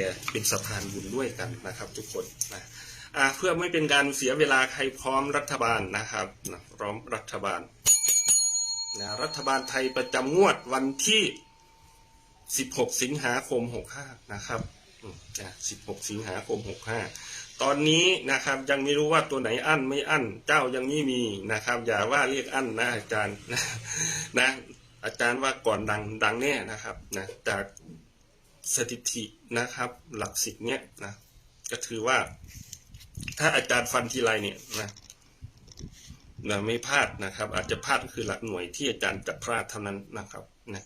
ร์เป็นสะพานบุญด้วยกันนะครับ ทุกคนนะเพื่อไม่เป็นการเสียเวลาใครพร้อมรัฐบาลนะครับนะพร้อมรัฐบาลนะรัฐบาลไทยประจำงวดวันที่ 16 สิงหาคม 65 นะครับนะ16 สิงหาคม 65 ตอนนี้นะครับยังไม่รู้ว่าตัวไหนอั้นไม่อั้น เจ้ายังไม่มีนะครับ อย่าว่าเรียกอั้นนะอาจารย์นะนะอาจารย์ว่าก่อนดังดังแน่นะครับนะจาก สถิตินะครับ หลักสิบเนี้ยนะก็ถือว่า ถ้าอาจารย์ฟันทีไรเนี่ยนะนะไม่พลาดนะครับ อาจจะพลาดก็คือหลักหน่วยที่อาจารย์จะพลาดเท่านั้นนะครับนะ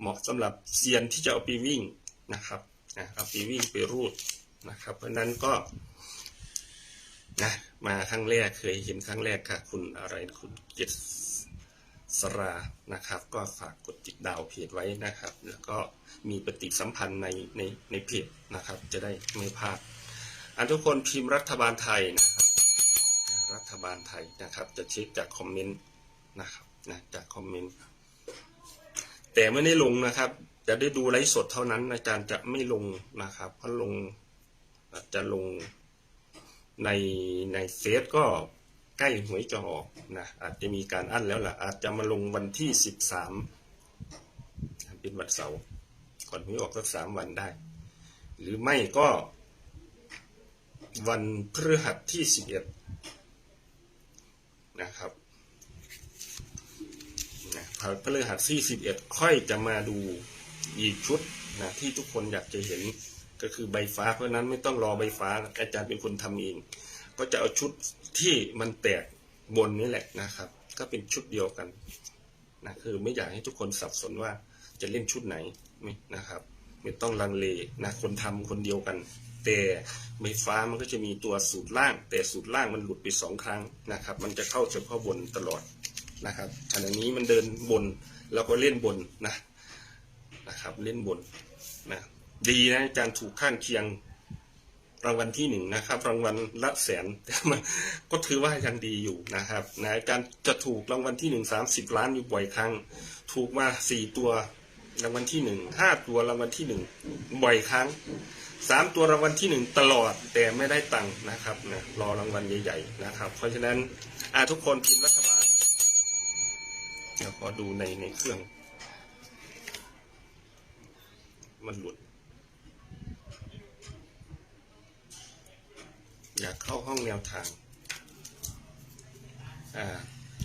เหมาะสำหรับเซียนที่จะเอาไปวิ่งนะครับนะเอาไปวิ่งไปรูดนะครับ เพราะนั้นก็นะมาครั้งแรกเคยเห็นครั้งแรกค่ะ คุณอะไรคุณเกศ สรานะครับ ก็ฝากกดติดดาวเพจไว้นะครับ แล้วก็มีปฏิสัมพันธ์ในในในเพจนะครับ จะได้ไม่พลาด อันทุกคนพิมพ์รัฐบาลไทยนะครับ รัฐบาลไทยนะครับ จะเช็คจากคอมเมนต์นะครับนะจากคอมเมนต์แต่ไม่ได้ลงนะครับ จะได้ดูไลฟ์สดเท่านั้นอาจารย์จะไม่ลงนะครับ เพราะลงจจะลงในในเฟซก็ ใกล้หวยจะออกนะอาจจะมีการอั้นแล้วล่ะ อาจจะมาลงวันที่สิบสามเป็นวันเสาร์ก่อนหวยออกสักสามวันได้ หรือไม่ก็ วันพฤหัสที่สิบเอ็ดนะครับนะพฤหัสที่สิบเอ็ดค่อยจะมาดูอีกชุดนะที่ทุกคนอยากจะเห็นก็คือใบฟ้าเพราะฉะนั้นไม่ต้องรอใบฟ้าอาจารย์เป็นคนทำเอง ก็จะเอาชุด ที่มันแตกบนนี่แหละนะครับ ก็เป็นชุดเดียวกันนะคือไม่อยากให้ทุกคนสับสนว่าจะเล่นชุดไหนไม่นะครับ ไม่ต้องลังเลนะคนทำคนเดียวกัน แต่ไฟฟ้ามันก็จะมีตัวสูตรล่าง แต่สูตรล่างมันหลุดไปสองครั้งนะครับ มันจะเข้าเฉพาะบนตลอดนะครับขณะนี้มันเดินบนแล้วก็เล่นบนนะนะครับ เล่นบนนะดีนะอาจารย์ถูกข้างเคียง รางวัลที่หนึ่งนะครับ รางวัลละแสนแต่ก็ถือว่ายังดีอยู่นะครับนะอารจะถูกรางวัลที่หนึ่งสามสิบล้านอยู่บ่อยครั้ง ถูกมาสี่ตัวรางวัลที่หนึ่งห้าตัวรางวัลที่หนึ่งบ่อยครั้งสามตัวรางวัลที่หนึ่งตลอดแต่ไม่ได้ตังค์นะครับนะรอรางวัลใหญ่ ๆ นะครับ เพราะฉะนั้นอาทุกคนทีมรัฐบาลเดี๋ยวขอดูในในเครื่อง มันหลุด อยากเข้าห้องแนวทางอ่า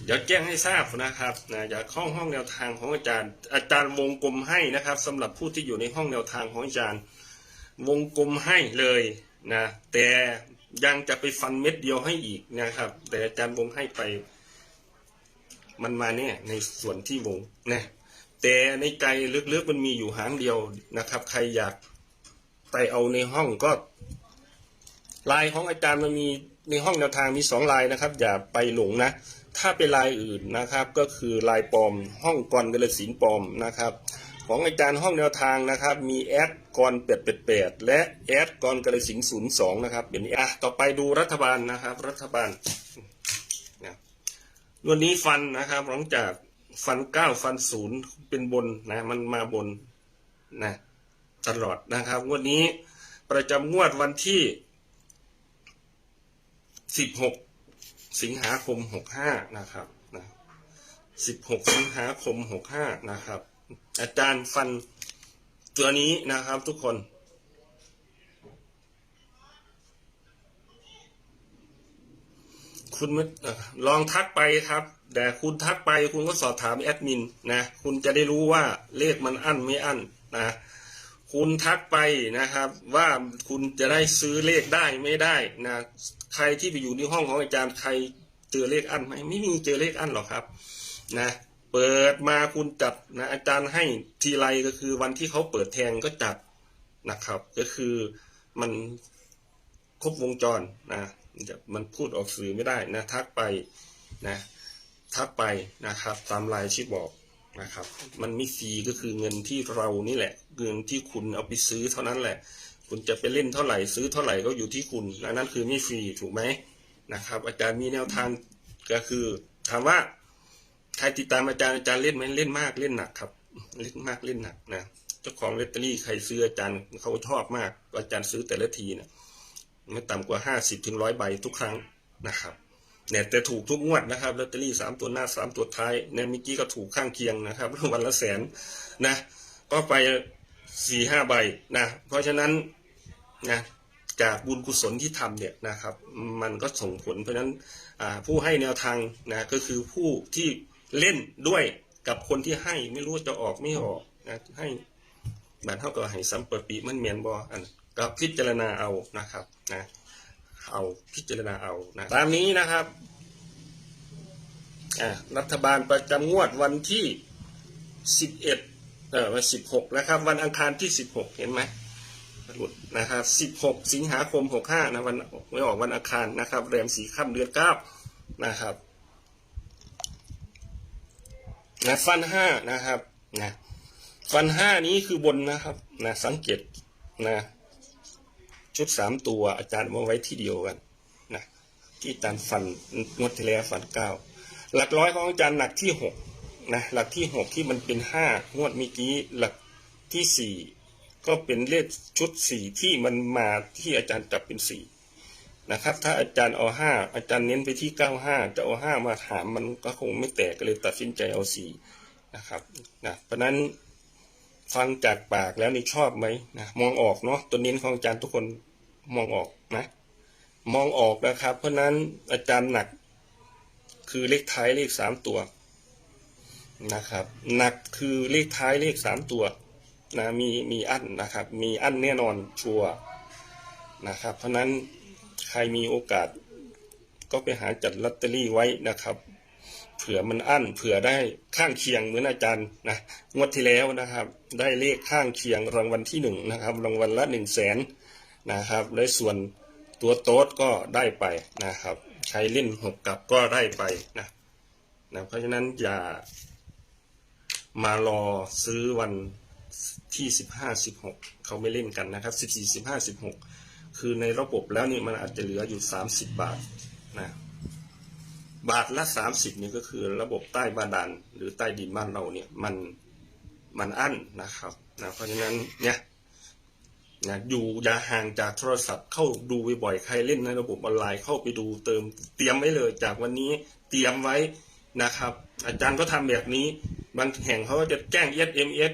เดี๋ยวแจ้งให้ทราบนะครับนะอยากเข้าห้องแนวทางของอาจารย์ อาจารย์วงกลมให้นะครับสำหรับผู้ที่อยู่ในห้องแนวทางของอาจารย์ วงกลมให้เลยนะแต่ยังจะไปฟันเม็ดเดียวให้อีกนะครับ แต่อาจารย์วงให้ไป มันมาเนี่ยในส่วนที่วงนะแต่ในใจลึกๆมันมีอยู่หางเดียวนะครับ ใครอยากไปเอาในห้องก็ ลายของอาจารย์มันมีในห้องแนวทางมีสองลายนะครับ อย่าไปหลงนะ ถ้าเป็นลายอื่นนะครับ ก็คือลายปลอม ห้องกรกระสินปลอมนะครับ ของอาจารย์ห้องแนวทางนะครับ มีแอดกรเป็ดเป็ดเป็ดและแอดกรกระสินศูนย์สองนะครับเดี๋ยวนี้อะต่อไปดูรัฐบาลนะครับ รัฐบาลนะวันนี้ฟันนะครับหลังจากฟันเก้าฟันศูนย์เป็นบนนะมันมาบนนะตลอดนะครับ วันนี้ประจำงวดวันที่ สิบหกสิงหาคมหกห้านะครับนะสิบหกสิงหาคมหกห้านะครับ อาจารย์ฟันตัวนี้นะครับทุกคนคุณอลองทักไปครับ แต่คุณทักไปคุณก็สอบถามแอดมินนะ คุณจะได้รู้ว่าเลขมันอั้นไม่อั้นนะ คุณทักไปนะครับว่าคุณจะได้ซื้อเลขได้ไม่ได้นะใครที่ไปอยู่ในห้องของอาจารย์ใครเจอเลขอั้นไหมไม่มีเจอเลขอั้นหรอกครับนะเปิดมาคุณจัดนะอาจารย์ให้ทีไรก็คือวันที่เขาเปิดแทงก็จัดนะครับ ก็คือมันครบวงจรนะมันพูดออกสื่อไม่ได้นะทักไปนะทักไปนะครับ ตามลน์ที่บอก นะครับ มันไม่ฟรีก็คือเงินที่เรานี่แหละ เงินที่คุณเอาไปซื้อเท่านั้นแหละ คุณจะไปเล่นเท่าไหร่ซื้อเท่าไหร่ก็อยู่ที่คุณอันนั้นคือไม่ฟรีถูกไหมนะครับ อาจารย์มีแนวทางก็คือถามว่าใครติดตามอาจารย์อาจารย์เล่นไหมเล่นมากเล่นหนักครับ เล่นมากเล่นหนักนะเจ้าของลอตเตอรี่ใครซื้ออาจารย์เขาชอบมากอาจารย์ซื้อแต่ละทีเนี่ยไม่ต่ำกว่าห้าสิบถึงร้อยใบทุกครั้งนะครับ เนี่ยแต่ถูกทุกงวดนะครับลอตเตอรี่สามตัวหน้าสามตัวท้ายเนี่ยเมื่อกี้ก็ถูกข้างเคียงนะครับวันละแสนนะ ก็ไปสี่ห้าใบนะ เพราะฉะนั้นนะจากบุญกุศลที่ทำเนี่ยนะครับ มันก็ส่งผลเพราะฉะนั้นผู้ให้แนวทางนะก็คือผู้ที่เล่นด้วยกับคนที่ให้ไม่รู้จะออกไม่ออกนะให้บัตรเท่ากับให้สัมปปีมันเมียนบออันก็พิจารณาเอานะครับนะ เอาพิจารณาเอานะตามนี้นะครับรัฐบาลประจำงวดวันที่สิบเอ็ดเอวันสิบหกนะครับ วันอังคารที่สิบหกเห็นไหมหลุดนะครับสิบหกสิงหาคมหกห้านะวันไม่ออกวันอังคารนะครับแรมสีค่ำเดือนเก้านะครับนะฟันห้านะครับนะฟันห้านี้คือบนนะครับนะสังเกตนะ ชุดสามตัวอาจารย์มาไว้ที่เดียวกันนะที่อาจารย์ฟันงวดที่แล้วฟันเก้าหลักร้อยของอาจารย์หนักที่หกนะหลักที่หกที่มันเป็นห้างวดเมื่อกี้หลักที่สี่ก็เป็นเลขชุดสี่ที่มันมาที่อาจารย์จับเป็นสี่นะครับ ถ้าอาจารย์เอาห้าอาจารย์เน้นไปที่เก้าห้าจะเอาห้ามาถามมันก็คงไม่แตกก็เลยตัดสินใจเอาสี่นะครับนะเพราะนั้นฟังจากปากแล้วนี่ชอบไหมนะมองออกเนาะตัวเน้นของอาจารย์ทุกคน มองออกนะ มองออกนะครับ เพราะนั้นอาจารย์หนัก คือเลขท้ายเลขสามตัวนะครับ หนักคือเลขท้ายเลขสามตัวนะมีมีอั้นนะครับ มีอั้นแน่นอนชัวนะครับ เพราะนั้นใครมีโอกาสก็ไปหาจัดลอตเตอรี่ไว้นะครับ เผื่อมันอั้นเผื่อได้ข้างเคียงเหมือนอาจารย์นะงวดที่แล้วนะครับ ได้เลขข้างเคียงรางวัลที่หนึ่งนะครับ รางวัลละหนึ่งแสน นะครับ และส่วนตัวโต๊ดก็ได้ไปนะครับ ใช้เล่นหกกลับก็ได้ไปนะนะเพราะฉะนั้นอย่ามารอซื้อวันที่สิบห้าสิบหกเขาไม่เล่นกันนะครับสิบสี่สิบห้าสิบหกคือในระบบแล้วนี่มันอาจจะเหลืออยู่สามสิบบาทนะบาทละสามสิบนี่ก็คือระบบใต้บาดาลหรือใต้ดินบ้านเราเนี่ยมันมันอั้นนะครับนะเพราะฉะนั้นเนี่ย นะอยู่อย่าห่างจากโทรศัพท์เข้าดูบ่อยๆใครเล่นในระบบออนไลน์เข้าไปดูเติมเตรียมไว้เลยจากวันนี้เตรียมไว้นะครับ อาจารย์ก็ทำแบบนี้ บางแห่งเขาก็จะแจ้ง SMS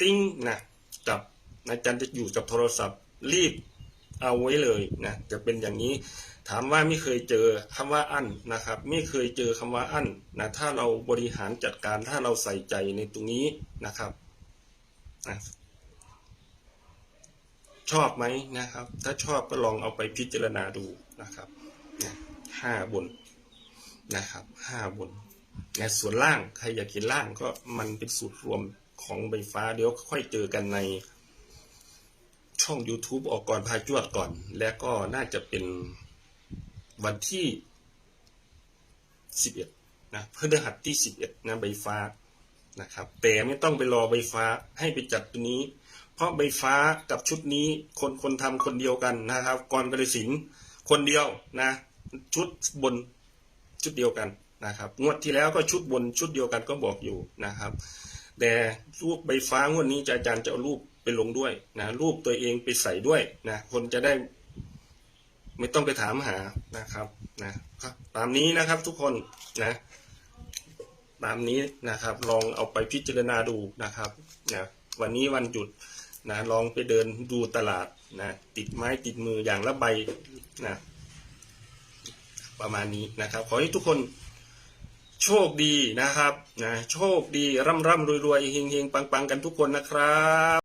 ติ้งนะกับอาจารย์จะอยู่กับโทรศัพท์รีบเอาไว้เลยนะจะเป็นอย่างนี้ถามว่าไม่เคยเจอคำว่าอั้นนะครับ ไม่เคยเจอคำว่าอั้นนะถ้าเราบริหารจัดการถ้าเราใส่ใจในตรงนี้นะครับ ชอบไหมนะครับ ถ้าชอบก็ลองเอาไปพิจารณาดูนะครับห้าบนนะครับห้าบนนะส่วนล่างใครอยากเห็นล่างก็มันเป็นสูตรรวมของใบฟ้าเดี๋ยวค่อยเจอกันในช่อง YouTube ออกก่อนพาจวดก่อน และก็น่าจะเป็นวันที่ 11นะเพื่อหัสที่ 11นะใบฟ้านะครับแต่ไม่ต้องไปรอใบฟ้าให้ไปจัดตัวนี้ เพราะใบฟ้ากับชุดนี้คนคนทำคนเดียวกันนะครับกรกระสินคนเดียวนะ ชุดบนชุดเดียวกันนะครับ งวดที่แล้วก็ชุดบนชุดเดียวกันก็บอกอยู่นะครับ แต่รูปใบฟ้างวดนี้จะอาจารย์จะเอารูปไปลงด้วยนะรูปตัวเองไปใส่ด้วยนะคนจะได้ไม่ต้องไปถามหานะครับนะครับ ตามนี้นะครับทุกคนนะ ตามนี้นะครับ ลองเอาไปพิจารณาดูนะครับนะวันนี้วันหยุด นะลองไปเดินดูตลาดนะติดไม้ติดมืออย่างละใบนะประมาณนี้นะครับ ขอให้ทุกคนโชคดีนะครับนะโชคดีร่ำร่ำรวยรวยเฮงเฮงปังปังกันทุกคนนะครับ